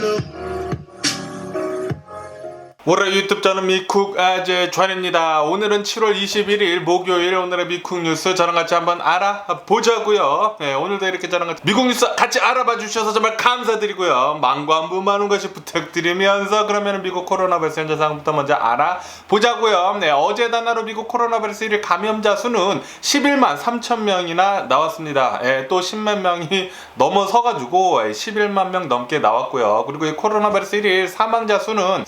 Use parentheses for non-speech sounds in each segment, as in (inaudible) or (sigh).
look. 월요 유튜브 저는 미쿡 아재 전입니다. 오늘은 7월 21일 목요일 오늘의 미쿡 뉴스 저랑 같이 한번 알아보자고요. 네, 오늘도 이렇게 저랑 같이 미국 뉴스 같이 알아봐 주셔서 정말 감사드리고요. 망관부 많은 것이 부탁드리면서 그러면 미국 코로나 바이러스 현재 상황부터 먼저 알아보자고요. 네, 어제 단하루 미국 코로나 바이러스 1일 감염자 수는 11만 3천 명이나 나왔습니다. 예, 또 10만 명이 넘어서가지고 11만 명 넘게 나왔고요. 그리고 이 코로나 바이러스 1일 사망자 수는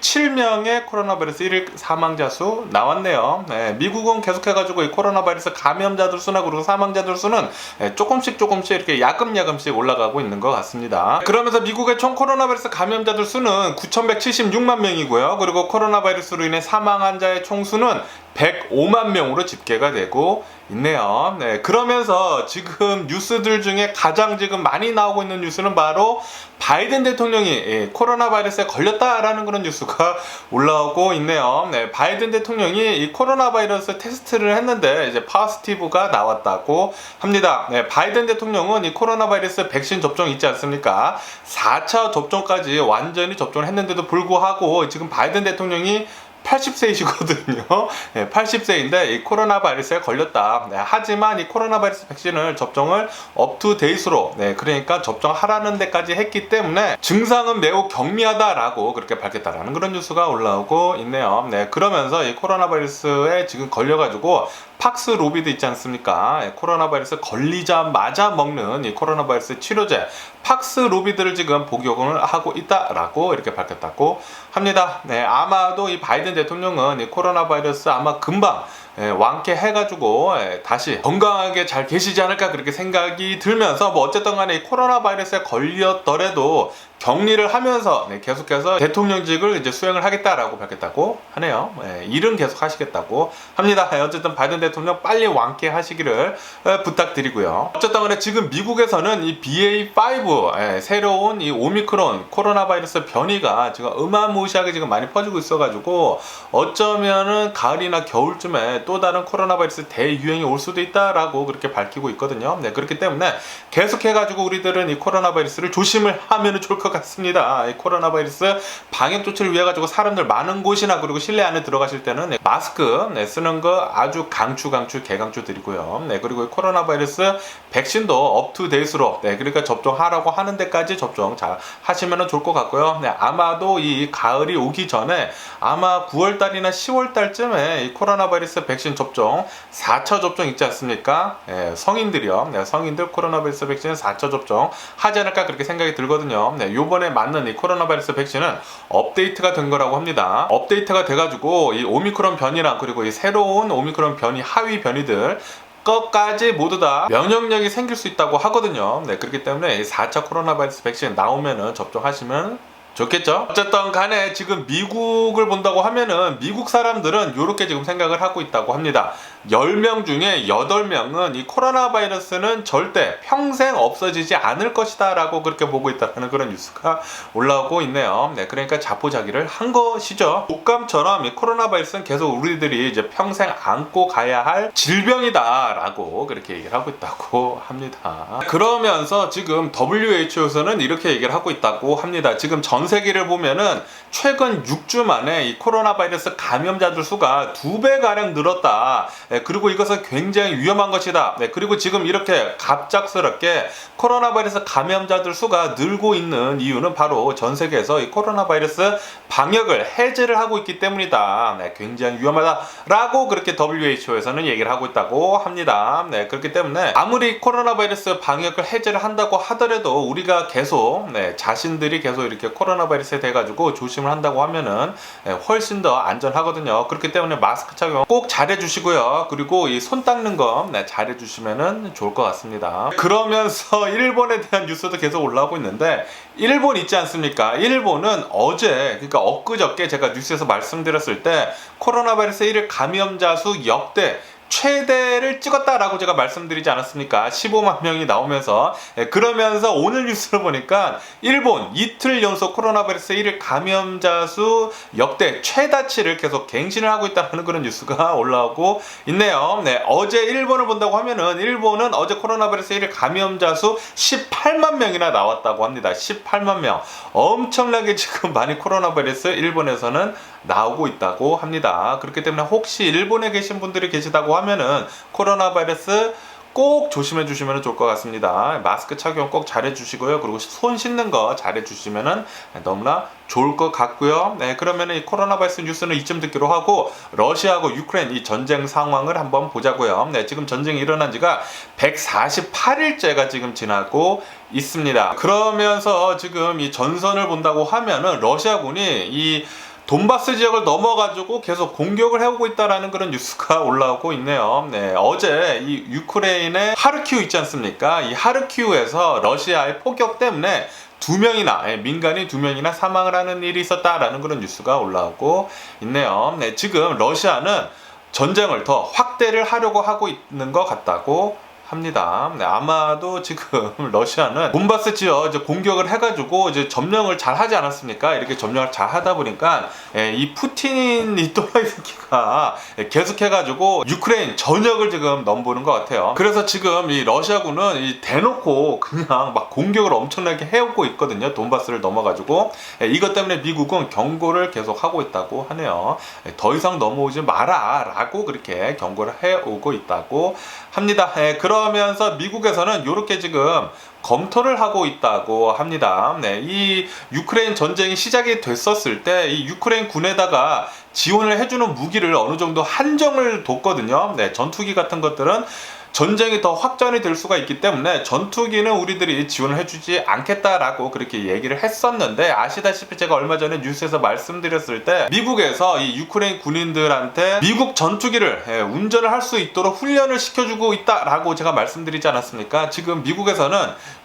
367명의 코로나 바이러스 1일 사망자 수 나왔네요. 네, 미국은 계속해가지고 이 코로나 바이러스 감염자들 수나 그리고 사망자들 수는 예, 조금씩 조금씩 이렇게 야금야금씩 올라가고 있는 것 같습니다. 그러면서 미국의 총 코로나 바이러스 감염자들 수는 9,176만 명이고요. 그리고 코로나 바이러스로 인해 사망한 자의 총수는 105만 명으로 집계가 되고 있네요. 네, 그러면서 지금 뉴스들 중에 가장 지금 많이 나오고 있는 뉴스는 바로 바이든 대통령이 예, 코로나 바이러스에 걸렸다라는 그런 뉴스가 (laughs) 올라오고 있네요. 네, 바이든 대통령이 이 코로나 바이러스 테스트를 했는데 이제 파스티브가 나왔다고 합니다. 네, 바이든 대통령은 이 코로나 바이러스 백신 접종 있지 않습니까? 4차 접종까지 완전히 접종을 했는데도 불구하고 지금 바이든 대통령이 80세이시거든요. 80세인데 (laughs) 이 코로나 바이러스에 걸렸다. 네, 하지만 이 코로나 바이러스 백신을 접종을 업투 데이스로 네, 그러니까 접종하라는 데까지 했기 때문에 증상은 매우 경미하다라고 그렇게 밝혔다라는 그런 뉴스가 올라오고 있네요. 네, 그러면서 이 코로나 바이러스에 지금 걸려가지고 팍스 로비드 있지 않습니까? 예, 코로나 바이러스 걸리자마자 먹는 이 코로나 바이러스 치료제 팍스 로비드를 지금 복용을 하고 있다라고 이렇게 밝혔다고 합니다. 네, 아마도 이 바이든 대통령은 이 코로나 바이러스 아마 금방 예, 완쾌해가지고 예, 다시 건강하게 잘 계시지 않을까 그렇게 생각이 들면서 뭐 어쨌든 간에 이 코로나 바이러스에 걸렸더라도 격리를 하면서 네, 계속해서 대통령직을 이제 수행을 하겠다라고 밝혔다고 하네요. 예, 일은 계속 하시겠다고 합니다. 예, 어쨌든 바이든 대통령 빨리 완쾌하시기를 예, 부탁드리고요. 어쨌든 간에 지금 미국에서는 이 BA5 예, 새로운 이 오미크론 코로나 바이러스 변이가 지금 어마무시하게 지금 많이 퍼지고 있어가지고 어쩌면은 가을이나 겨울쯤에 또 다른 코로나 바이러스 대유행이 올 수도 있다라고 그렇게 밝히고 있거든요. 네, 그렇기 때문에 계속해가지고 우리들은 이 코로나 바이러스를 조심을 하면 좋을 것 같습니다. 이 코로나 바이러스 방역 조치를 위해 가지고 사람들 많은 곳이나 그리고 실내 안에 들어가실 때는 네, 마스크 네, 쓰는 거 아주 강추 강추 개강추 드리고요. 네, 그리고 이 코로나 바이러스 백신도 업투 데이스로 네, 그러니까 접종하라고 하는 데까지 접종 잘 하시면 좋을 것 같고요. 네, 아마도 이 가을이 오기 전에 아마 9월 달이나 10월 달쯤에 이 코로나 바이러스 백신 접종 4차 접종 있지 않습니까? 네, 성인들이요. 네, 성인들 코로나 바이러스 백신 4차 접종 하지 않을까 그렇게 생각이 들거든요. 네, 요번에 맞는 이 코로나 바이러스 백신은 업데이트가 된 거라고 합니다. 업데이트가 돼가지고 이 오미크론 변이랑 그리고 이 새로운 오미크론 변이 하위 변이들 것까지 모두 다 면역력이 생길 수 있다고 하거든요. 네, 그렇기 때문에 이 4차 코로나 바이러스 백신 나오면은 접종하시면 좋겠죠? 어쨌든 간에 지금 미국을 본다고 하면은 미국 사람들은 이렇게 지금 생각을 하고 있다고 합니다. 10명 중에 8명은 이 코로나 바이러스는 절대 평생 없어지지 않을 것이다 라고 그렇게 보고 있다는 그런 뉴스가 올라오고 있네요. 네, 그러니까 자포자기를 한 것이죠. 독감처럼 이 코로나 바이러스는 계속 우리들이 이제 평생 안고 가야 할 질병이다 라고 그렇게 얘기를 하고 있다고 합니다. 그러면서 지금 WHO에서는 이렇게 얘기를 하고 있다고 합니다. 지금 전 세계를 보면은 최근 6주 만에 이 코로나 바이러스 감염자들 수가 두 배 가량 늘었다. 네, 그리고 이것은 굉장히 위험한 것이다. 네, 그리고 지금 이렇게 갑작스럽게 코로나 바이러스 감염자들 수가 늘고 있는 이유는 바로 전 세계에서 이 코로나 바이러스 방역을 해제를 하고 있기 때문이다. 네, 굉장히 위험하다라고 그렇게 WHO에서는 얘기를 하고 있다고 합니다. 네, 그렇기 때문에 아무리 코로나 바이러스 방역을 해제를 한다고 하더라도 우리가 계속 네, 자신들이 계속 이렇게 코로나 바이러스에 대 가지고 조심을 한다고 하면은 네, 훨씬 더 안전하거든요. 그렇기 때문에 마스크 착용 꼭 잘해 주시고요. 그리고 이 손 닦는 거 네, 잘해 주시면은 좋을 것 같습니다. 그러면서 (laughs) 일본에 대한 뉴스도 계속 올라오고 있는데 일본 있지 않습니까? 일본은 어제 그러니까 엊그저께 제가 뉴스에서 말씀드렸을 때 코로나 바이러스 1일 감염자 수 역대 최대를 찍었다라고 제가 말씀드리지 않았습니까? 15만 명이 나오면서 예, 그러면서 오늘 뉴스를 보니까 일본 이틀 연속 코로나 바이러스 1일 감염자 수 역대 최다치를 계속 갱신을 하고 있다는 그런 뉴스가 (laughs) 올라오고 있네요. 네, 어제 일본을 본다고 하면은 일본은 어제 코로나 바이러스 1일 감염자 수 18만 명이나 나왔다고 합니다. 18만 명. 엄청나게 지금 많이 코로나 바이러스 일본에서는 나오고 있다고 합니다. 그렇기 때문에 혹시 일본에 계신 분들이 계시다고 하면은 코로나 바이러스 꼭 조심해 주시면 좋을 것 같습니다. 마스크 착용 꼭 잘해 주시고요. 그리고 손 씻는 거 잘해 주시면 너무나 좋을 것 같고요. 네, 그러면 이 코로나 바이러스 뉴스는 이쯤 듣기로 하고 러시아하고 유크레인 이 전쟁 상황을 한번 보자고요. 네, 지금 전쟁이 일어난 지가 148일째가 지금 지나고 있습니다. 그러면서 지금 이 전선을 본다고 하면은 러시아군이 이 돈바스 지역을 넘어가지고 계속 공격을 해오고 있다라는 그런 뉴스가 (laughs) 올라오고 있네요. 네, 어제 이 유크레인의 하르키우 있지 않습니까? 이 하르키우에서 러시아의 폭격 때문에 두 명이나 예, 민간인 두 명이나 사망을 하는 일이 있었다라는 그런 뉴스가 올라오고 있네요. 네, 지금 러시아는 전쟁을 더 확대를 하려고 하고 있는 것 같다고 합니다. 네, 아마도 지금 (laughs) 러시아는 돈바스 지역 이제 공격을 해가지고 이제 점령을 잘 하지 않았습니까? 이렇게 점령을 잘 하다 보니까 예, 이 푸틴 이 또라이 새끼가 예, 계속해가지고 유크레인 전역을 지금 넘보는 것 같아요. 그래서 지금 이 러시아군은 이 대놓고 그냥 막 공격을 엄청나게 해오고 있거든요. 돈바스를 넘어가지고 예, 이것 때문에 미국은 경고를 계속 하고 있다고 하네요. 예, 더 이상 넘어오지 마라라고 그렇게 경고를 해오고 있다고 합니다. 예, 그 러면서 미국에서는 이렇게 지금 검토를 하고 있다고 합니다. 네, 이 유크레인 전쟁이 시작이 됐었을 때 이 유크레인 군에다가 지원을 해주는 무기를 어느 정도 한정을 뒀거든요. 네, 전투기 같은 것들은 전쟁이 더 확전이 될 수가 있기 때문에 전투기는 우리들이 지원을 해주지 않겠다라고 그렇게 얘기를 했었는데 아시다시피 제가 얼마 전에 뉴스에서 말씀드렸을 때 미국에서 이 유크레인 군인들한테 미국 전투기를 예, 운전을 할 수 있도록 훈련을 시켜주고 있다라고 제가 말씀드리지 않았습니까? 지금 미국에서는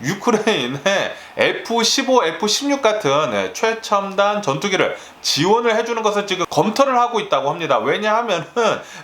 유크레인의 F-15, F-16 같은 예, 최첨단 전투기를 지원을 해주는 것을 지금 검토를 하고 있다고 합니다. 왜냐하면은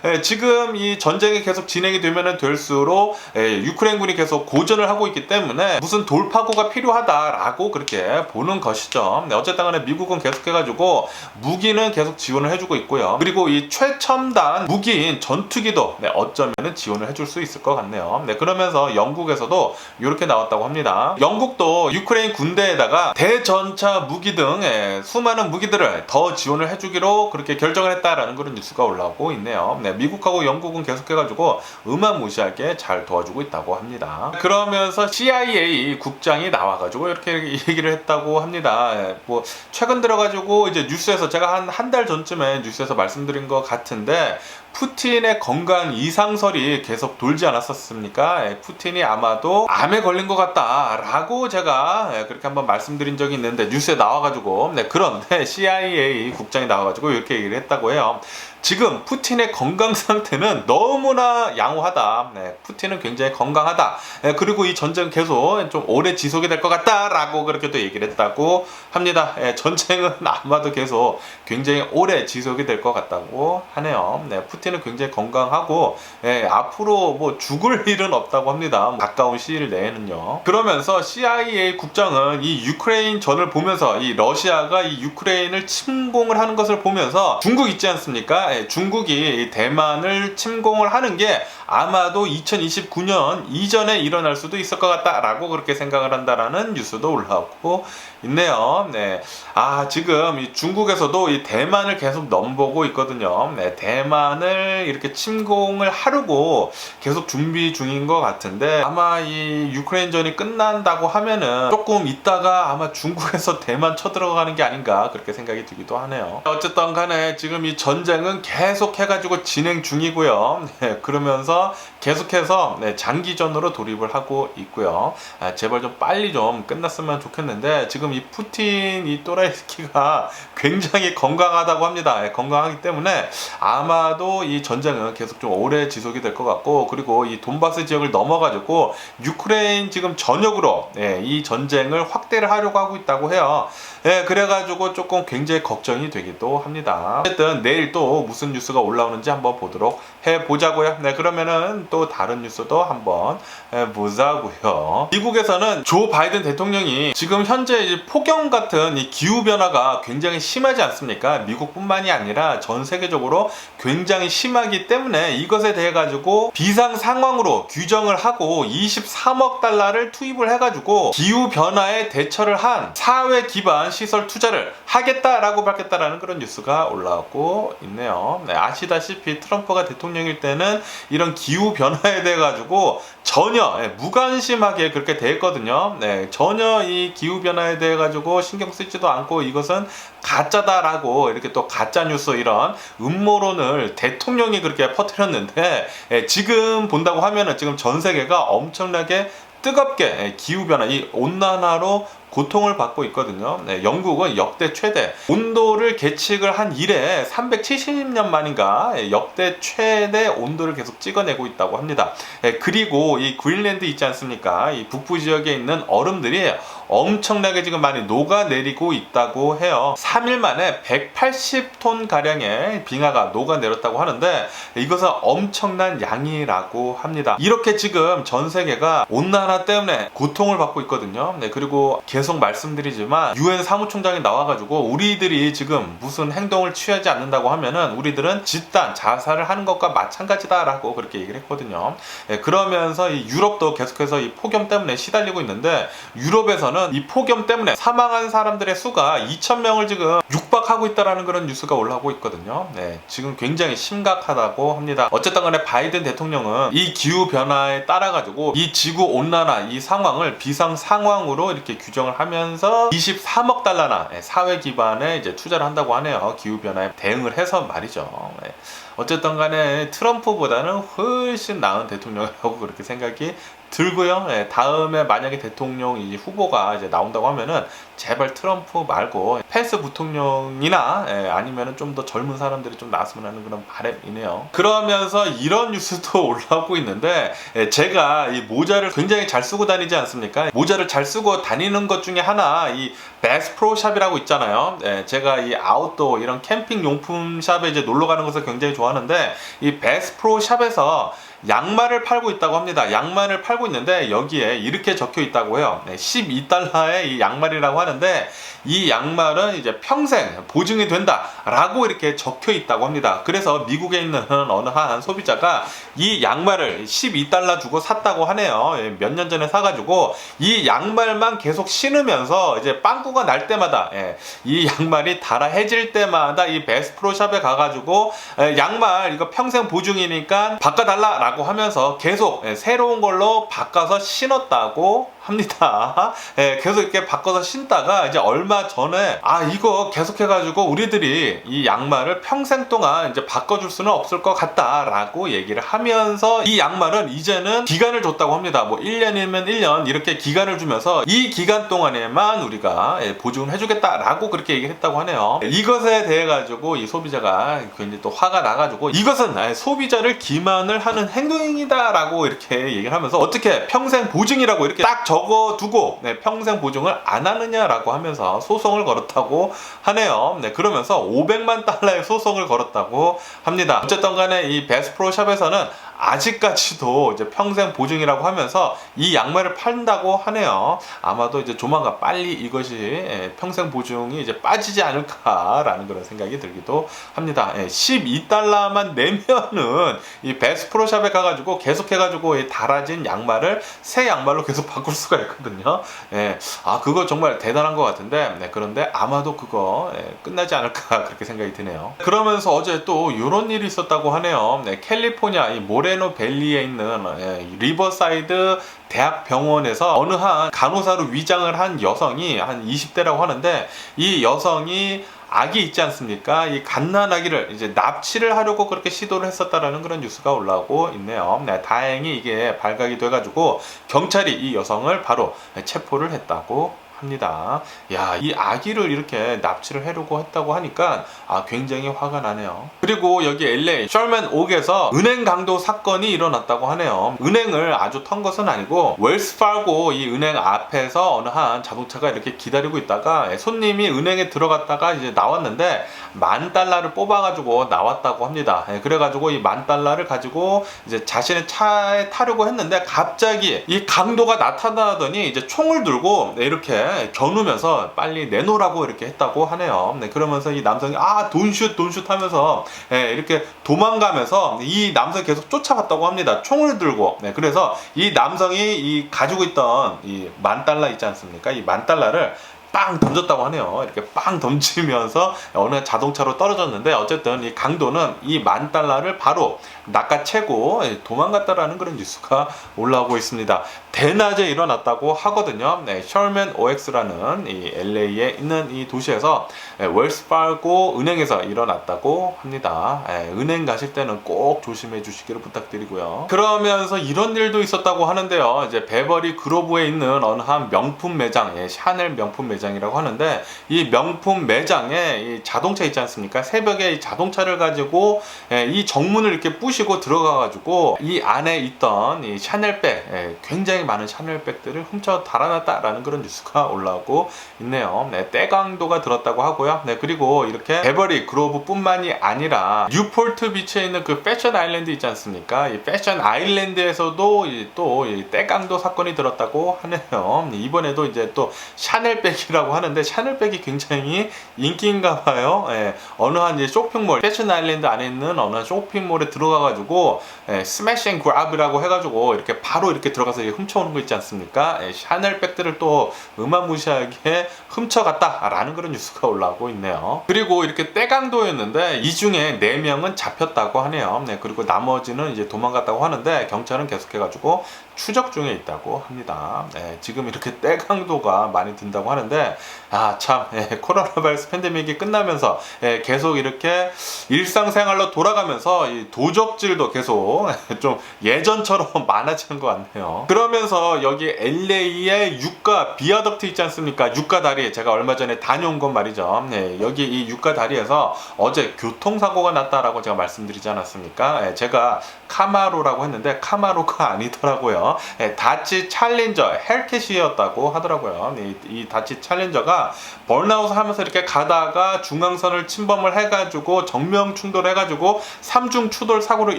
예, 지금 이 전쟁이 계속 진행이 되면은 될수록 예, 유크레인군이 계속 고전을 하고 있기 때문에 무슨 돌파구가 필요하다라고 그렇게 보는 것이죠. 네, 어쨌든 간에 미국은 계속해가지고 무기는 계속 지원을 해주고 있고요. 그리고 이 최첨단 무기인 전투기도 네, 어쩌면은 지원을 해줄 수 있을 것 같네요. 네, 그러면서 영국에서도 이렇게 나왔다고 합니다. 영국도 유크레인 군대에다가 대전차 무기 등 예, 수많은 무기들을 더 지원을 해주기로 그렇게 결정을 했다라는 그런 뉴스가 올라오고 있네요. 네, 미국하고 영국은 계속해가지고 음악무시하게 잘 도와주고 있다고 합니다. 그러면서 CIA 국장이 나와가지고 이렇게 얘기를 했다고 합니다. 예, 뭐 최근 들어가지고 이제 뉴스에서 제가 한 한 달 전쯤에 뉴스에서 말씀드린 것 같은데 푸틴의 건강 이상설이 계속 돌지 않았었습니까? 예, 푸틴이 아마도 암에 걸린 것 같다라고 제가 예, 그렇게 한번 말씀드린 적이 있는데 뉴스에 나와가지고 네, 그런데 CIA 국장이 나와가지고 이렇게 얘기를 했다고 해요. 지금 푸틴의 건강 (laughs) 상태는 너무나 양호하다. 네, 푸틴은 굉장히 건강하다. 네, 그리고 이 전쟁 계속 좀 오래 지속이 될 것 같다라고 그렇게 또 얘기를 했다고 합니다. 네, 전쟁은 (laughs) 아마도 계속 굉장히 오래 지속이 될 것 같다고 하네요. 네, 푸틴은 굉장히 건강하고 네, 앞으로 뭐 죽을 (laughs) 일은 없다고 합니다. 가까운 시일 내에는요. 그러면서 CIA 국장은 이 유크레인 전을 보면서 이 러시아가 이 유크레인을 침공을 하는 것을 보면서 중국 있지 않습니까? 예, 중국이 대만을 침공을 하는 게 아마도 2029년 이전에 일어날 수도 있을 것 같다라고 그렇게 생각을 한다라는 뉴스도 올라오고 있네요. 네. 아, 지금 이 중국에서도 이 대만을 계속 넘보고 있거든요. 네. 대만을 이렇게 침공을 하려고 계속 준비 중인 것 같은데 아마 이 유크레인전이 끝난다고 하면은 조금 있다가 아마 중국에서 (laughs) 대만 쳐들어가는 게 아닌가 그렇게 생각이 들기도 하네요. 어쨌든 간에 지금 이 전쟁은 계속 해가지고 진행 중이고요. 네. 그러면서 계속해서 네, 장기전으로 돌입을 하고 있고요. 아, 제발 좀 빨리 좀 끝났으면 좋겠는데 지금 이 푸틴 이 또라이스키가 굉장히 건강하다고 합니다. 예, 건강하기 때문에 아마도 이 전쟁은 계속 좀 오래 지속이 될 것 같고 그리고 이 돈바스 지역을 넘어가지고 유크레인 지금 전역으로 예, 이 전쟁을 확대를 하려고 하고 있다고 해요. 예, 그래가지고 조금 굉장히 걱정이 되기도 합니다. 어쨌든 내일 또 무슨 뉴스가 올라오는지 한번 보도록 해 보자고요. 네, 그러면은 또 다른 뉴스도 한번 해 보자고요. 미국에서는 조 바이든 대통령이 지금 현재 폭염 같은 이 기후 변화가 굉장히 심하지 않습니까? 미국뿐만이 아니라 전 세계적으로 굉장히 심하기 때문에 이것에 대해 가지고 비상 상황으로 규정을 하고 23억 달러를 투입을 해 가지고 기후 변화에 대처를 한 사회 기반 시설 투자를 하겠다라고 밝혔다라는 그런 뉴스가 올라오고 있네요. 네, 아시다시피 트럼프가 대통령일 때는 이런 기후 변화에 대해 가지고 전혀 예, 무관심하게 그렇게 됐거든요. 네, 전혀 이 기후 변화에 대해 가지고 신경 쓰지도 않고 이것은 가짜다라고 이렇게 또 가짜 뉴스 이런 음모론을 대통령이 그렇게 퍼뜨렸는데 예, 지금 본다고 하면은 지금 전 세계가 엄청나게 뜨겁게 예, 기후 변화 이 온난화로 고통을 받고 있거든요. 네, 영국은 역대 최대 온도를 계측을 한 이래 370년 만인가 예, 역대 최대 온도를 계속 찍어내고 있다고 합니다. 예, 그리고 이 그린랜드 있지 않습니까? 이 북부 지역에 있는 얼음들이 엄청나게 지금 많이 녹아내리고 있다고 해요. 3일 만에 180톤 가량의 빙하가 녹아내렸다고 하는데 이것은 엄청난 양이라고 합니다. 이렇게 지금 전 세계가 온난화 때문에 고통을 받고 있거든요. 네, 그리고 계속 말씀드리지만 유엔 사무총장이 나와가지고 우리들이 지금 무슨 행동을 취하지 않는다고 하면은 우리들은 집단 자살을 하는 것과 마찬가지다라고 그렇게 얘기를 했거든요. 예, 그러면서 이 유럽도 계속해서 이 폭염 때문에 시달리고 있는데 유럽에서는 이 폭염 때문에 사망한 사람들의 수가 2천 명을 지금 육박하고 있다라는 그런 뉴스가 올라오고 있거든요. 네, 지금 굉장히 심각하다고 합니다. 어쨌든 간에 바이든 대통령은 이 기후 변화에 따라 가지고 이 지구 온난화 이 상황을 비상 상황으로 이렇게 규정을 하면서 23억 달러나 예, 사회 기반에 이제 투자를 한다고 하네요. 기후 변화에 대응을 해서 말이죠. 네. 어쨌든 간에 트럼프보다는 훨씬 나은 대통령이라고 그렇게 생각이 들고요. 예, 다음에 만약에 대통령 이 후보가 이제 나온다고 하면은 제발 트럼프 말고 펜스 부통령이나 예, 아니면은 좀 더 젊은 사람들이 좀 나왔으면 하는 그런 바람이네요. 그러면서 이런 뉴스도 (laughs) 올라오고 있는데 예, 제가 이 모자를 굉장히 잘 쓰고 다니지 않습니까? 모자를 잘 쓰고 다니는 것 중에 하나 이 베스 프로 샵이라고 있잖아요. 예, 제가 이 아웃도어 이런 캠핑 용품 샵에 이제 놀러 가는 것을 굉장히 좋아하는데 이 베스 프로 샵에서 양말을 팔고 있다고 합니다. 양말을 팔고 있는데 여기에 이렇게 적혀 있다고 해요. 네, 12달러의 이 양말이라고 하는데 이 양말은 이제 평생 보증이 된다라고 이렇게 적혀 있다고 합니다. 그래서 미국에 있는 어느 한 소비자가 이 양말을 12달러 주고 샀다고 하네요. 예, 몇년 전에 사가지고 이 양말만 계속 신으면서 이제 빵꾸가 날 때마다 예, 이 양말이 달아해질 때마다 이 베스프로 샵에 가가지고 예, 양말 이거 평생 보증이니까 바꿔달라라고 하면서 계속 예, 새로운 걸로 바꿔서 신었다고 합니다. (laughs) 예, 계속 이렇게 바꿔서 신다가 이제 얼마 전에 아 이거 계속해가지고 우리들이 이 양말을 평생 동안 이제 바꿔줄 수는 없을 것 같다라고 얘기를 하면서 이 양말은 이제는 기간을 줬다고 합니다. 뭐 1년이면 1년 이렇게 기간을 주면서 이 기간 동안에만 우리가 예, 보증을 해주겠다라고 그렇게 얘기를 했다고 하네요. 이것에 대해 가지고 이 소비자가 굉장히 또 화가 나가지고 이것은 예, 소비자를 기만을 하는 행동이다라고 이렇게 얘기를 하면서 어떻게 평생 보증이라고 이렇게 딱 적어두고 네, 평생 보증을 안 하느냐라고 하면서 소송을 걸었다고 하네요. 네, 그러면서 500만 달러의 소송을 걸었다고 합니다. 어쨌든 간에 이 베스프로 샵에서는 아직까지도 이제 평생 보증이라고 하면서 이 양말을 판다고 하네요. 아마도 이제 조만간 빨리 이것이 예, 평생 보증이 이제 빠지지 않을까라는 그런 생각이 들기도 합니다. 12달러만 내면은 이 베스 프로샵에 가가지고 계속해가지고 달아진 양말을 새 양말로 계속 바꿀 수가 있거든요. 예, 아 그거 정말 대단한 것 같은데 네, 그런데 아마도 그거 예, 끝나지 않을까 그렇게 생각이 드네요. 그러면서 어제 또 이런 일이 있었다고 하네요. 네, 캘리포니아 이 모 레노 밸리에 있는 예, 리버사이드 대학병원에서 어느 한 간호사로 위장을 한 여성이 한 20대라고 하는데 이 여성이 아기 있지 않습니까? 이 갓난 아기를 이제 납치를 하려고 그렇게 시도를 했었다라는 그런 뉴스가 올라오고 있네요. 네, 다행히 이게 발각이 돼가지고 경찰이 이 여성을 바로 체포를 했다고 합니다. 야, 이 아기를 이렇게 납치를 하려고 했다고 하니까 아, 굉장히 화가 나네요. 그리고 여기 LA 셜맨 옥에서 은행 강도 사건이 일어났다고 하네요. 은행을 아주 턴 것은 아니고 웰스 파고 이 은행 앞에서 어느 한 자동차가 이렇게 기다리고 있다가 손님이 은행에 들어갔다가 이제 나왔는데 만 달러를 뽑아가지고 나왔다고 합니다. 예, 그래가지고 이 만 달러를 가지고 이제 자신의 차에 타려고 했는데 갑자기 이 강도가 나타나더니 이제 총을 들고 네, 이렇게 겨누면서 빨리 내놓으라고 이렇게 했다고 하네요. 네, 그러면서 이 남성이 아 돈슛 돈슛 하면서 예, 이렇게 도망가면서 이 남성이 계속 쫓아갔다고 합니다. 총을 들고. 네, 그래서 이 남성이 이 가지고 있던 이 만 달러 있지 않습니까? 이 만 달러를 빵 던졌다고 하네요. 이렇게 빵 던지면서 어느 자동차로 떨어졌는데 어쨌든 이 강도는 이 만 달러를 바로 낚아채고 도망갔다라는 그런 뉴스가 올라오고 있습니다. 대낮에 일어났다고 하거든요. 네, 셜맨 OX라는 이 LA에 있는 이 도시에서 예, 웰스파고 은행에서 일어났다고 합니다. 예, 은행 가실 때는 꼭 조심해 주시기를 부탁드리고요. 그러면서 이런 일도 있었다고 하는데요. 이제 베버리 그로브에 있는 어느 한 명품 매장, 예, 샤넬 명품 매장이라고 하는데 이 명품 매장에 이 자동차 있지 않습니까? 새벽에 이 자동차를 가지고 예, 이 정문을 이렇게 부시고 들어가가지고 이 안에 있던 이 샤넬백, 예, 굉장히 많은 샤넬백들을 훔쳐 달아났다라는 그런 뉴스가 올라오고 있네요. 네, 때강도가 들었다고 하고요. 네, 그리고 이렇게 베버리 그로브뿐만이 아니라 뉴폴트 비치에 있는 그 패션 아일랜드 있지 않습니까? 이 패션 아일랜드에서도 이 또이 때강도 사건이 들었다고 하네요. 이번에도 이제 또 샤넬백이라고 하는데 샤넬백이 굉장히 인기인가 봐요. 예, 어느 한 이제 쇼핑몰 패션 아일랜드 안에 있는 어느 한 쇼핑몰에 들어가가지고 예, 스매시 앤 그랍이라고 해가지고 이렇게 바로 이렇게 들어가서 이렇게 훔쳐오는 거 있지 않습니까? 예, 샤넬 백들을 또 음악무시하게 훔쳐갔다라는 그런 뉴스가 올라오고 있네요. 그리고 이렇게 때강도였는데 이 중에 4명은 잡혔다고 하네요. 네, 그리고 나머지는 이제 도망갔다고 하는데 경찰은 계속해가지고 추적 중에 있다고 합니다. 네, 지금 이렇게 (laughs) 때강도가 많이 든다고 하는데 아참 예, 코로나 바이러스 팬데믹이 끝나면서 예, 계속 이렇게 일상생활로 돌아가면서 이 도적질도 계속 좀 예전처럼 (laughs) 많아지는 것 같네요. 그러면서 여기 LA의 유가 비아덕트 있지 않습니까? 유가 다리 제가 얼마 전에 다녀온 건 말이죠. 네, 여기 이 유가 다리에서 어제 교통사고가 났다라고 제가 말씀드리지 않았습니까? 예, 제가 카마로라고 했는데 카마로가 (laughs) 아니더라고요. 예, 다치 챌린저 헬켓이었다고 하더라고요. 이, 이 다치 챌린저가 번아웃 하면서 이렇게 가다가 중앙선을 침범을 해가지고 정면 충돌해가지고 삼중 추돌 사고를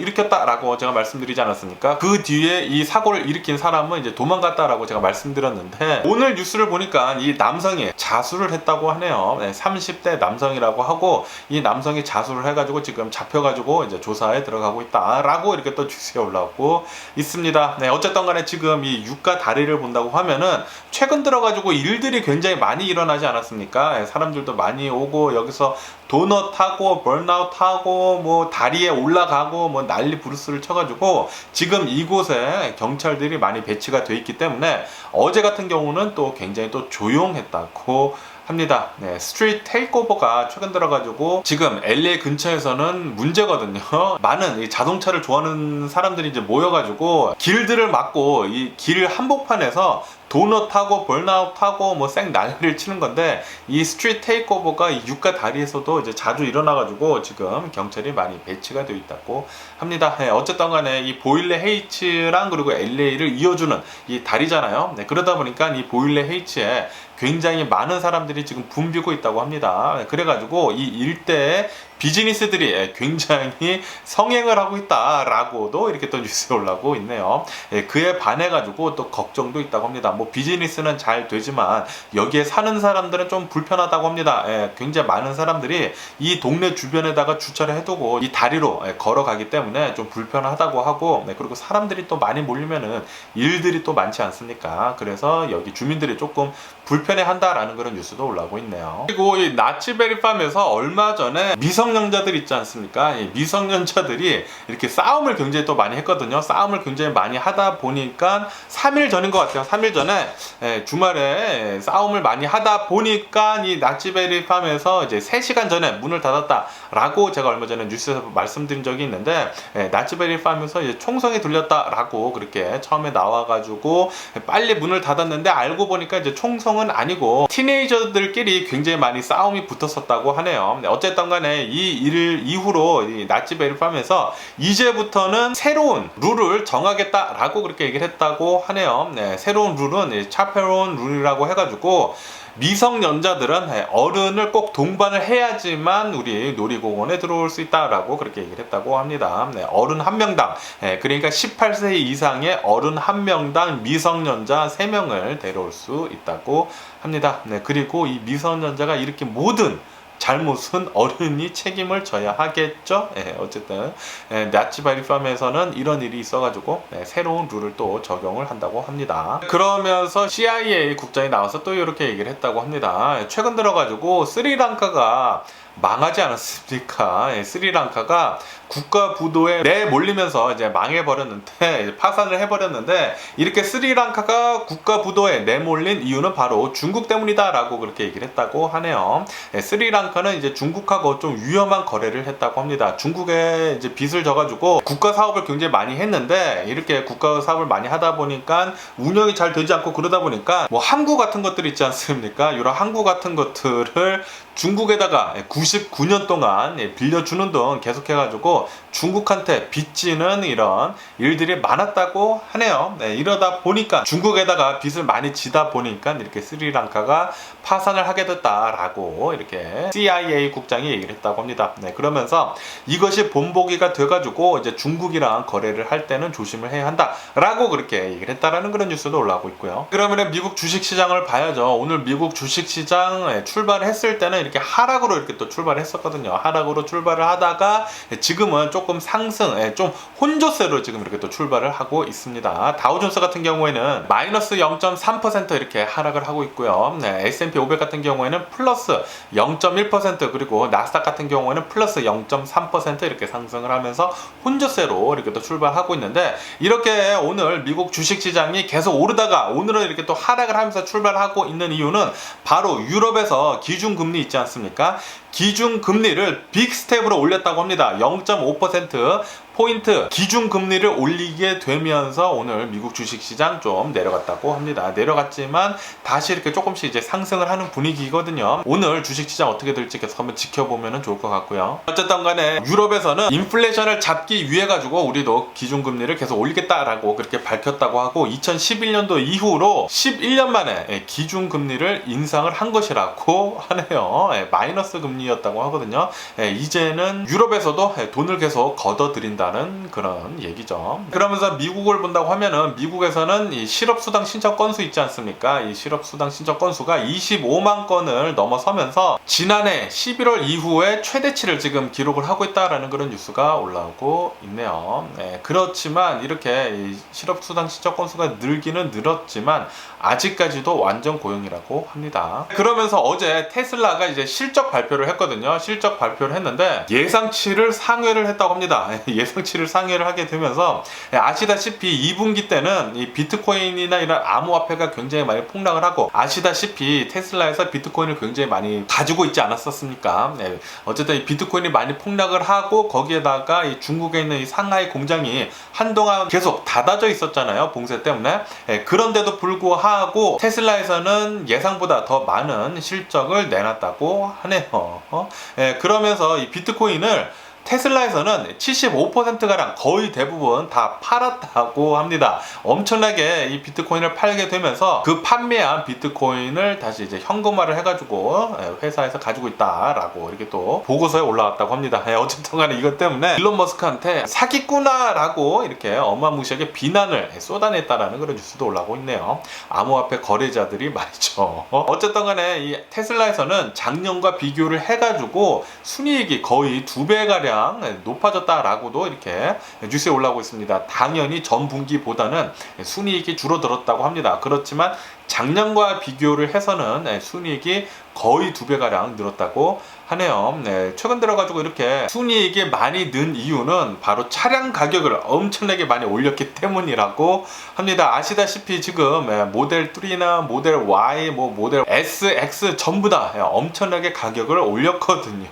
일으켰다라고 제가 말씀드리지 않았습니까? 그 뒤에 이 사고를 일으킨 사람은 이제 도망갔다라고 제가 말씀드렸는데 오늘 뉴스를 보니까 이 남성이 자수를 했다고 하네요. 네, 30대 남성이라고 하고 이 남성이 자수를 해가지고 지금 잡혀가지고 이제 조사에 들어가고 있다라고 이렇게 또 뉴스에 올라오고 있습니다. 네, 어쨌든 간에 지금 이 유가 다리를 본다고 하면은 최근 들어가지고 일들이 굉장히 많이 일어나지 않았습니까? 예, 사람들도 많이 오고 여기서 도넛 하고 번아웃 하고 뭐 다리에 올라가고 뭐 난리 부르스를 쳐가지고 지금 이곳에 경찰들이 많이 배치가 돼 있기 때문에 어제 같은 경우는 또 굉장히 또 조용했다고 합니다. 네, 스트리트 테이크오버가 최근 들어가지고 지금 LA 근처에서는 문제거든요. (laughs) 많은 이 자동차를 좋아하는 사람들이 이제 모여가지고 길들을 막고 이 길 한복판에서 도넛 타고 벌나웃 타고 뭐쌩 난리를 치는 건데 이 스트리트 테이크오버가 이 유가 다리에서도 이제 자주 일어나가지고 지금 경찰이 많이 배치가 되어 있다고 합니다. 네, 어쨌든 간에 이 보일레 헤이츠랑 그리고 LA를 이어주는 이 다리잖아요. 네, 그러다 보니까 이 보일레 헤이츠에 굉장히 많은 사람들이 지금 붐비고 있다고 합니다. 그래가지고 이 일대에 비즈니스들이 굉장히 성행을 하고 있다라고도 이렇게 또 뉴스에 올라오고 있네요. 예, 그에 반해 가지고 또 걱정도 있다고 합니다. 뭐 비즈니스는 잘 되지만 여기에 사는 사람들은 좀 불편하다고 합니다. 예, 굉장히 많은 사람들이 이 동네 주변에다가 주차를 해두고 이 다리로 예, 걸어가기 때문에 좀 불편하다고 하고 네, 그리고 사람들이 또 많이 몰리면은 일들이 또 많지 않습니까? 그래서 여기 주민들이 조금 불편해한다라는 그런 뉴스도 올라오고 있네요. 그리고 이 나치베리팜에서 얼마 전에 미성 미성년자들 있지 않습니까? 이 미성년자들이 이렇게 싸움을 굉장히 또 많이 했거든요. 싸움을 굉장히 많이 하다 보니까 3일 전인 것 같아요. 3일 전에 예, 주말에 싸움을 많이 하다 보니까 이 나치베리 팜에서 이제 3시간 전에 문을 닫았다라고 제가 얼마 전에 뉴스에서 말씀드린 적이 있는데 예, 나치베리 팜에서 이제 총성이 들렸다라고 그렇게 처음에 나와가지고 빨리 문을 닫았는데 알고 보니까 이제 총성은 아니고 티네이저들끼리 굉장히 많이 싸움이 붙었었다고 하네요. 네, 어쨌든 간에 이일 이후로 이 나치베리 팜에서 이제부터는 새로운 룰을 정하겠다라고 그렇게 얘기를 했다고 하네요. 네, 새로운 룰은 이 차페론 룰이라고 해가지고 미성년자들은 예, 어른을 꼭 동반을 해야지만 우리 놀이공원에 들어올 수 있다라고 그렇게 얘기를 했다고 합니다. 네, 어른 한 명당 예, 그러니까 18세 이상의 어른 한 명당 미성년자 3명을 데려올 수 있다고 합니다. 네, 그리고 이 미성년자가 이렇게 모든 잘못은 어른이 책임을 져야 하겠죠. 예, 어쨌든 예, 나치바리 팜에서는 이런 일이 있어가지고 예, 새로운 룰을 또 적용을 한다고 합니다. 그러면서 CIA 국장이 나와서 또 이렇게 얘기를 했다고 합니다. 예, 최근 들어가지고 스리랑카가 망하지 않았습니까? 예, 스리랑카가 국가 부도에 내몰리면서 이제 망해버렸는데 (laughs) 이제 파산을 해버렸는데 이렇게 스리랑카가 국가 부도에 내몰린 이유는 바로 중국 때문이다라고 그렇게 얘기를 했다고 하네요. 예, 스리랑카는 이제 중국하고 좀 위험한 거래를 했다고 합니다. 중국에 이제 빚을 져가지고 국가 사업을 굉장히 많이 했는데 이렇게 국가 사업을 많이 하다 보니까 운영이 잘 되지 않고 그러다 보니까 뭐 항구 같은 것들 있지 않습니까? 이런 항구 같은 것들을 중국에다가 99년 동안 예, 빌려주는 등 계속해가지고 중국한테 빚지는 이런 일들이 많았다고 하네요. 네, 이러다 보니까 중국에다가 빚을 많이 지다 보니까 이렇게 스리랑카가 파산을 하게 됐다라고 이렇게 CIA 국장이 얘기를 했다고 합니다. 네, 그러면서 이것이 본보기가 돼가지고 이제 중국이랑 거래를 할 때는 조심을 해야 한다라고 그렇게 얘기를 했다라는 그런 뉴스도 올라오고 있고요. 그러면 미국 주식시장을 봐야죠. 오늘 미국 주식시장 출발을 했을 때는 이렇게 하락으로 이렇게 또 출발을 했었거든요. 하락으로 출발을 하다가 지금 은 조금 상승, 예, 좀 혼조세로 지금 이렇게 또 출발을 하고 있습니다. 다우존스 같은 경우에는 마이너스 0.3% 이렇게 하락을 하고 있고요. 네, S&P 500 같은 경우에는 플러스 0.1% 그리고 나스닥 같은 경우에는 플러스 0.3% 이렇게 상승을 하면서 혼조세로 이렇게 또 출발하고 있는데 이렇게 오늘 미국 주식 시장이 계속 오르다가 오늘은 이렇게 또 하락을 하면서 출발하고 있는 이유는 바로 유럽에서 기준 금리 있지 않습니까? 기준 금리를 빅 스텝으로 올렸다고 합니다. 0.5% 포인트 기준 금리를 올리게 되면서 오늘 미국 주식 시장 좀 내려갔다고 합니다. 내려갔지만 다시 이렇게 조금씩 이제 상승을 하는 분위기거든요. 오늘 주식 시장 어떻게 될지 계속 한번 지켜보면 좋을 것 같고요. 어쨌든 간에 유럽에서는 인플레이션을 잡기 위해 가지고 우리도 기준 금리를 계속 올리겠다라고 그렇게 밝혔다고 하고 2011년도 이후로 11년 만에 예, 기준 금리를 인상을 한 것이라고 (laughs) 하네요. 예, 마이너스 금리였다고 하거든요. 예, 이제는 유럽에서도 돈을 계속 걷어들인다. 된다는 그런 얘기죠. 그러면서 미국을 본다고 하면은 미국에서는 이 실업수당 신청 건수 있지 않습니까? 이 실업수당 신청 건수가 25만 건을 넘어서면서 지난해 11월 이후에 최대치를 지금 기록을 하고 있다라는 그런 뉴스가 올라오고 있네요. 네, 그렇지만 이렇게 실업수당 신청 건수가 늘기는 늘었지만 아직까지도 완전 고용이라고 합니다. 그러면서 어제 테슬라가 이제 실적 발표를 했거든요. 실적 발표를 했는데 예상치를 상회를 했다고 합니다. (laughs) 예상 치를 상회를 하게 되면서 아시다시피 2분기 때는 이 비트코인이나 이런 암호화폐가 굉장히 많이 폭락을 하고 아시다시피 테슬라에서 비트코인을 굉장히 많이 가지고 있지 않았었습니까? 네. 어쨌든 이 비트코인이 많이 폭락을 하고 거기에다가 이 중국에 있는 이 상하이 공장이 한동안 계속 닫아져 있었잖아요. 봉쇄 때문에. 네. 그런데도 불구하고 하고 테슬라에서는 예상보다 더 많은 실적을 내놨다고 하네요. 어? 예, 그러면서 이 비트코인을 테슬라에서는 75%가량 거의 대부분 다 팔았다고 합니다. 엄청나게 이 비트코인을 팔게 되면서 그 판매한 비트코인을 다시 이제 현금화를 해가지고 예, 회사에서 가지고 있다라고 이렇게 또 보고서에 올라왔다고 합니다. 예, 어쨌든 간에 이것 때문에 일론 머스크한테 사기꾼아라고 이렇게 어마무시하게 비난을 쏟아냈다라는 그런 뉴스도 올라오고 있네요. 암호화폐 거래자들이 말이죠. 어쨌든 간에 이 테슬라에서는 작년과 비교를 해가지고 순이익이 거의 두 배가량 가량 높아졌다라고도 이렇게 뉴스에 올라오고 있습니다. 당연히 전 분기보다는 순이익이 줄어들었다고 합니다. 그렇지만 작년과 비교를 해서는 네, 순이익이 거의 두 배가량 늘었다고 하네요. 네, 최근 들어가지고 이렇게 순이익이 많이 는 이유는 바로 차량 가격을 엄청나게 많이 올렸기 때문이라고 합니다. 아시다시피 지금 예, 모델 3나 모델 Y, 뭐 모델 S, X 전부 다 예, 엄청나게 가격을 올렸거든요.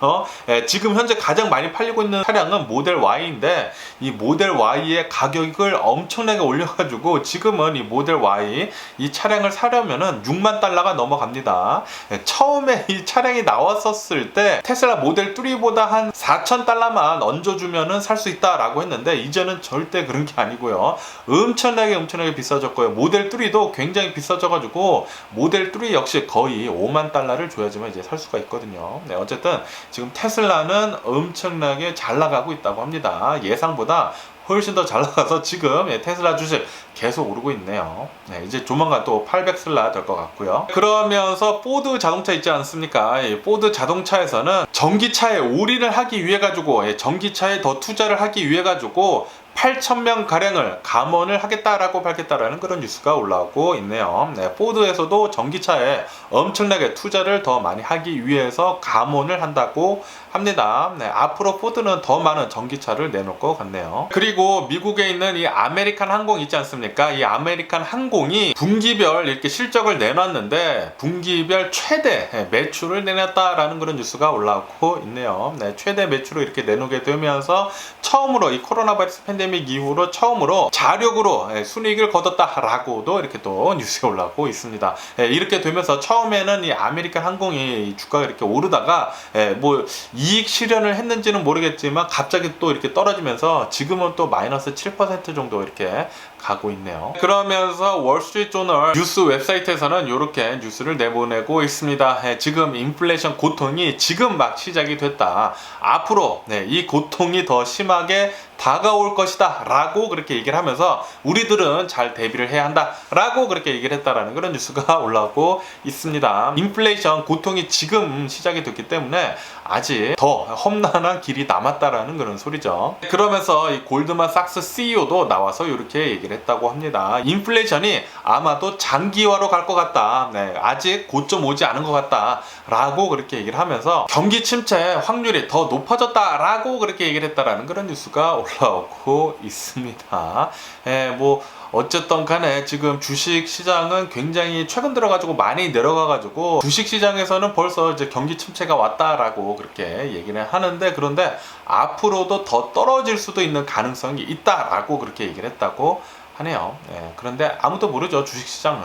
예, 지금 현재 가장 많이 팔리고 있는 차량은 모델 Y인데 이 모델 Y의 가격을 엄청나게 올려가지고 지금은 이 모델 Y 이 차량을 사 려면은 6만 달러가 넘어갑니다. 예, 처음에 이 차량이 나왔었을 때 테슬라 모델 3보다 한 4천 달러만 얹어주면은 살 수 있다라고 했는데 이제는 절대 그런 게 아니고요. 엄청나게 엄청나게 비싸졌고요. 모델 3도 굉장히 비싸져가지고 모델 3 역시 거의 5만 달러를 줘야지만 이제 살 수가 있거든요. 네, 어쨌든 지금 테슬라는 엄청나게 잘 나가고 있다고 합니다. 예상보다 훨씬 더 잘 나가서 지금 예, 테슬라 주식 계속 오르고 있네요. 네, 이제 조만간 또 800슬라 될 것 같고요. 그러면서 포드 자동차 있지 않습니까? 이 포드 자동차에서는 전기차에 올인을 하기 위해 가지고 예, 전기차에 더 투자를 하기 위해 가지고 8,000명 가량을 감원을 하겠다라고 밝혔다라는 그런 뉴스가 올라오고 있네요. 네, 포드에서도 전기차에 엄청나게 투자를 더 많이 하기 위해서 감원을 한다고 합니다. 네, 앞으로 포드는 더 많은 전기차를 내놓을 것 같네요. 그리고 미국에 있는 이 아메리칸 항공 있지 않습니까? 이 아메리칸 항공이 분기별 이렇게 실적을 내놨는데 분기별 최대 매출을 내놨다라는 그런 뉴스가 올라오고 있네요. 네, 최대 매출을 이렇게 내놓게 되면서 처음으로 이 코로나 바이러스 팬데믹 이후로 처음으로 자력으로 예, 순이익을 거뒀다라고도 이렇게 또 뉴스가 올라오고 있습니다. 예, 이렇게 되면서 처음에는 이 아메리칸 항공이 이 주가가 이렇게 오르다가 예, 뭐 이익 실현을 했는지는 모르겠지만 갑자기 또 이렇게 떨어지면서 지금은 또 마이너스 7% 정도 이렇게 가고 있네요. 그러면서 월스트리트 조널 뉴스 웹사이트에서는 이렇게 뉴스를 내보내고 있습니다. 예, 지금 인플레이션 고통이 지금 막 시작이 됐다. 앞으로 네, 이 고통이 더 심하게 다가올 것이다 라고 그렇게 얘기를 하면서 우리들은 잘 대비를 해야 한다 라고 그렇게 얘기를 했다라는 그런 뉴스가 (laughs) 올라오고 있습니다. 인플레이션 고통이 지금 시작이 됐기 때문에 아직 더 험난한 길이 남았다라는 그런 소리죠. 그러면서 이 골드만 삭스 CEO도 나와서 이렇게 얘기를 했다고 합니다. 인플레이션이 아마도 장기화로 갈 것 같다. 네, 아직 고점 오지 않은 것 같다 라고 그렇게 얘기를 하면서 경기 침체 확률이 더 높아졌다 라고 그렇게 얘기를 했다라는 그런 뉴스가 올라오고 있습니다. 예, 뭐 어쨌든 간에 지금 주식 시장은 굉장히 최근 들어가지고 많이 내려가가지고 주식 시장에서는 벌써 이제 경기 침체가 왔다라고 그렇게 얘기를 하는데 그런데 앞으로도 더 떨어질 수도 있는 가능성이 있다라고 그렇게 얘기를 했다고 하네요. 예, 그런데 아무도 모르죠 주식시장은.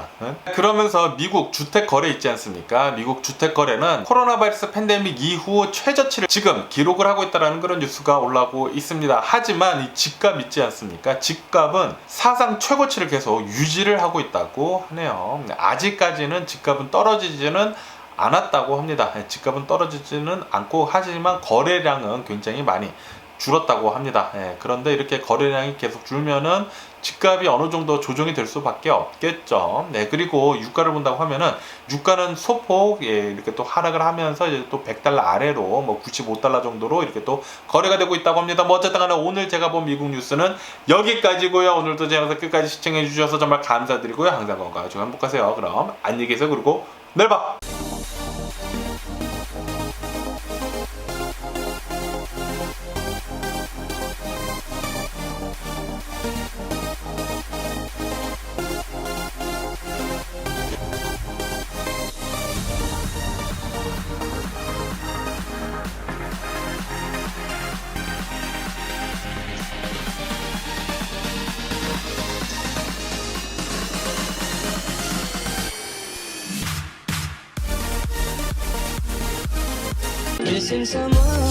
그러면서 미국 주택 거래 있지 않습니까? 미국 주택 거래는 코로나 바이러스 팬데믹 이후 최저치를 지금 기록을 하고 있다는 그런 뉴스가 올라오고 있습니다. 하지만 이 집값 있지 않습니까? 집값은 사상 최고치를 계속 유지를 하고 있다고 하네요. 아직까지는 집값은 떨어지지는 않았다고 합니다. 예, 집값은 떨어지지는 않고 하지만 거래량은 굉장히 많이 줄었다고 합니다. 예, 그런데 이렇게 거래량이 계속 줄면은 집값이 어느 정도 조정이 될 수밖에 없겠죠. 네, 그리고 유가를 본다고 하면은 유가는 소폭 예, 이렇게 또 하락을 하면서 이제 또 100달러 아래로 뭐 95달러 정도로 이렇게 또 거래가 되고 있다고 합니다. 뭐 어쨌든 간에 오늘 제가 본 미국 뉴스는 여기까지고요. 오늘도 제 영상 끝까지 시청해 주셔서 정말 감사드리고요. 항상 건강하시고 행복하세요. 그럼 안녕히 계세요. 그리고 내일 봐. since I'm